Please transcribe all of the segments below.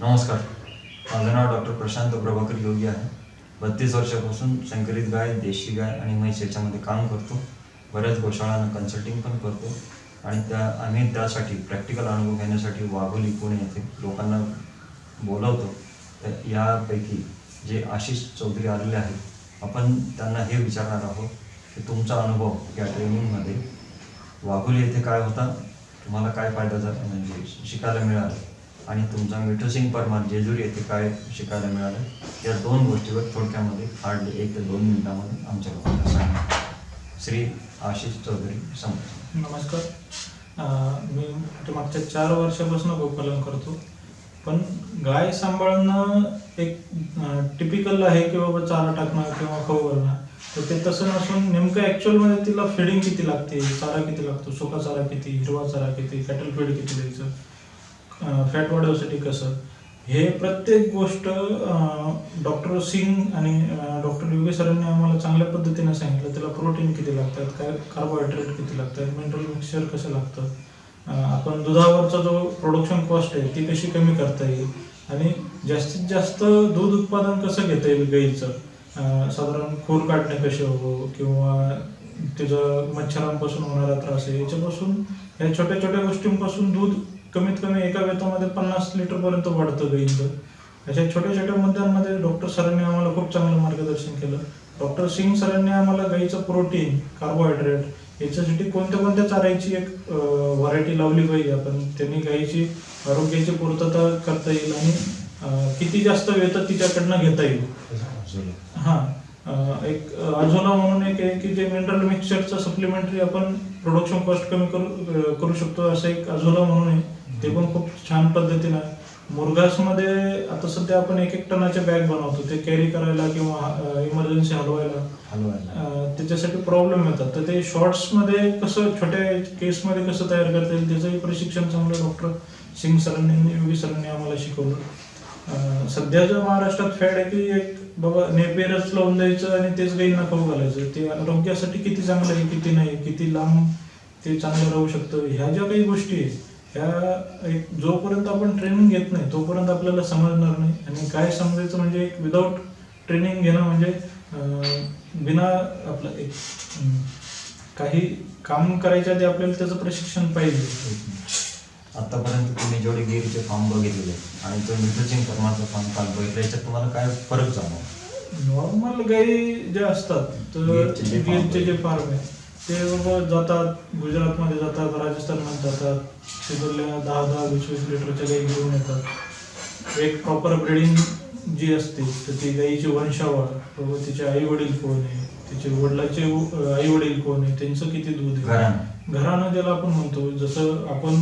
नमस्कार. माझं नाव डॉक्टर प्रशांत प्रभाकर योगी आहे. बत्तीस वर्षापासून संकरित गाय देशी गाय आणि म्हैस याच्यामध्ये काम करतो. बऱ्याच गोशाळांना कन्सल्टिंग पण करतो. आणि त्या आम्ही त्यासाठी प्रॅक्टिकल अनुभव घेण्यासाठी वाघोली पुणे येथे लोकांना बोलवतो. तर यापैकी जे आशिष चौधरी आलेले आहेत आपण त्यांना हे विचारणार आहोत की तुमचा अनुभव या ट्रेनिंगमध्ये वाघोली येथे काय होता? तुम्हाला काय फायदा झाला? म्हणजे शिकायला मिळाला. आणि तुमचा मिठू सिंग परमार जेजुरी येथे काय शिकायला मिळालं या दोन गोष्टीवर थोडक्यामध्ये हार्डली एक ते दोन मिनिटामध्ये आमच्या लोकांना सांगा. श्री आशिष चौधरी समज नमस्कार. मी ते मागच्या चार वर्षापासून गोपालन करतो पण गाय सांभाळणं एक टिपिकल आहे की बाबा चारा टाकणं किंवा खाऊ घालणं. तर ते तसं नसून नेमकं ॲक्च्युअलमध्ये तिला फिडिंग किती लागते चारा किती लागतो सुका चारा किती हिरवा चारा किती कॅटल फीड किती द्यायचं फॅट वाढवण्यासाठी कसं? हे प्रत्येक गोष्ट डॉक्टर सिंग आणि डॉक्टर योगी सरांनी आम्हाला चांगल्या पद्धतीने सांगितलं. त्याला प्रोटीन किती लागतात काय कार्बोहायड्रेट किती लागतात मिनरल मिक्सचर कसं लागतं? आपण दुधावरचा जो प्रोडक्शन कॉस्ट आहे ती कशी कमी करता येईल? आणि जास्तीत जास्त दूध उत्पादन कसं घेता येईल गाईचं? साधारण खूर काढणे कसे हवं? किंवा त्याचं मच्छरांपासून होणारा त्रास आहे? याच्यापासून या छोट्या छोट्या गोष्टींपासून दूध कमीत कमी एका वेतामध्ये पन्नास लिटरपर्यंत वाढतं गाईंचं अशा छोट्या छोट्या मुद्द्यांमध्ये डॉक्टर सरांनी आम्हाला खूप चांगलं मार्गदर्शन केलं. डॉक्टर सिंग सरांनी आम्हाला गाईचं प्रोटीन कार्बोहायड्रेट याच्यासाठी कोणत्या कोणत्या चारायची एक व्हरायटी लावली पाहिजे आपण. त्यांनी गाईची आरोग्याची पूर्तता करता येईल आणि किती जास्त वेत तिच्याकडनं घेता येईल. हां एक अजोला म्हणून एक आहे की जे मिनरल मिक्सचरचं सप्लिमेंटरी आपण प्रोडक्शन कॉस्ट कमी करू करू शकतो असं एक अजोला म्हणून आहे. ते पण खूप छान पद्धतीनं. मुरघासमध्ये आता सध्या आपण एक एक टनाचे बॅग बनवतो. ते कॅरी करायला किंवा इमर्जन्सी हलवायला हलवायला. त्याच्यासाठी प्रॉब्लेम येतात. तर ते शॉर्ट्समध्ये कसं छोट्या केसमध्ये कसं तयार करता येईल त्याचंही प्रशिक्षण चांगलं डॉक्टर सिंग सरांनी योगी सरांनी आम्हाला शिकवलं. सध्याच्या महाराष्ट्रात फॅड आहे की एक बाबा नेपेरच लावून द्यायचं आणि तेच गाईंना खाऊ घालायचं. ते आरोग्यासाठी किती चांगलं आहे किती नाही किती लांब ते चांगलं राहू शकतं. ह्या ज्या काही गोष्टी आहेत ह्या एक जोपर्यंत आपण ट्रेनिंग घेत नाही तोपर्यंत आपल्याला समजणार नाही. आणि काय समजायचं म्हणजे एक विदाऊट ट्रेनिंग घेणं म्हणजे बिना आपलं एक काही काम करायच्या आधी आपल्याला त्याचं प्रशिक्षण पाहिजे. आतापर्यंत तुम्ही जेवढे गिरचे फॉर्म बघितलेले आणि तो सिंग परमारचा फॉर्म काल बघितलं याच्यात तुम्हाला काय फरक जाणवला नॉर्मल गाई जे असतात तर गिरचे जे farm गिरचे जे फार्म आहे ते बाबा जातात गुजरातमध्ये जातात राजस्थानमध्ये जातात. तिथल्या दहा दहा वीस वीस लिटरच्या गाई घेऊन येतात. एक प्रॉपर ब्रिडिंग जी असते तर ती गाईची वंशावळ बाबा तिचे आई वडील कोण आहे तिचे वडिलाचे आई वडील कोण आहे त्यांचं किती दूध आहे? घराणं. घराणं ज्याला आपण म्हणतो जसं आपण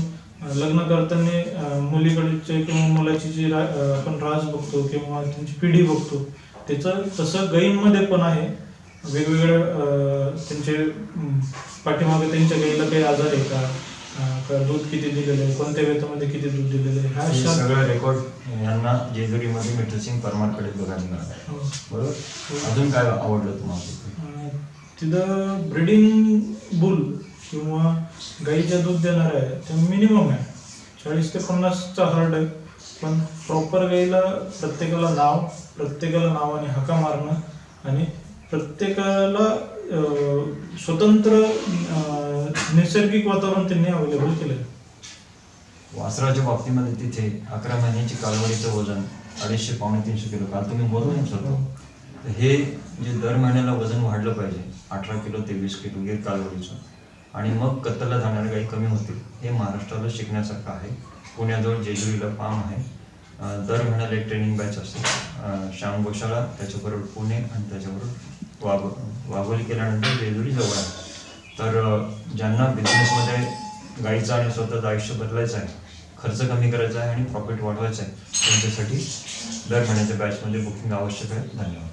लग्न करताना मुलीकडचे किंवा मुलाची जी आपण राज बघतो किंवा त्यांची पिढी बघतो त्याचं तसं गायींमध्ये पण आहे. वेगवेगळ्या अं, त्यांचे पाठीमागे त्यांच्या गाईला काही आजार आहे का? दूध किती दिलेलं आहे? कोणत्या वेतामध्ये किती दूध दिलेलं आहे? ह्या हे सगळं रेकॉर्ड यांना जेजुरीमध्ये मिठू सिंग परमारकडे बघायला मिळालं. हो. बरोबर? अजून काय आवडलं तुम्हाला? तिथं ब्रिडिंग बुल किंवा गाईच्या दूध देणार आहे ते मिनिमम आहे. चाळीस ते पन्नासचा हार्ड आहे. पण प्रॉपर गाईला प्रत्येकाला नाव प्रत्येकाला नावाने हाका मारणं आणि प्रत्येकाला स्वतंत्र नैसर्गिक वातावरण त्यांनी अवेलेबल केलं वासराच्या बाबतीमध्ये तिथे अकरा महिन्याची कालावधीचं वजन अडीचशे पावणे तीनशे किलो. काल तुम्ही बोलू शकतो तर हे जे दर महिन्याला वजन वाढलं पाहिजे अठरा किलो ते वीस किलो गिर कालावधीचं आणि मग कत्तलला जाणारे काही कमी होतील हे महाराष्ट्राला शिकण्यासारखं आहे. पुण्याजवळ जेजुरीला फार्म आहे. दर महिन्याला एक ट्रेनिंग बॅच असते. श्याम गोशाळा त्याच्याबरोबर पुणे आणि त्याच्याबरोबर वाघ वाघोली केल्यानंतर जेजुरी जवळ आहे. तर ज्यांना बिझनेसमध्ये गाईचं आणि स्वतःचं आयुष्य बदलायचं आहे खर्च कमी करायचा आहे आणि प्रॉफिट वाढवायचं आहे त्यांच्यासाठी दर महिन्याच्या बॅचमध्ये बुकिंग आवश्यक आहे. धन्यवाद.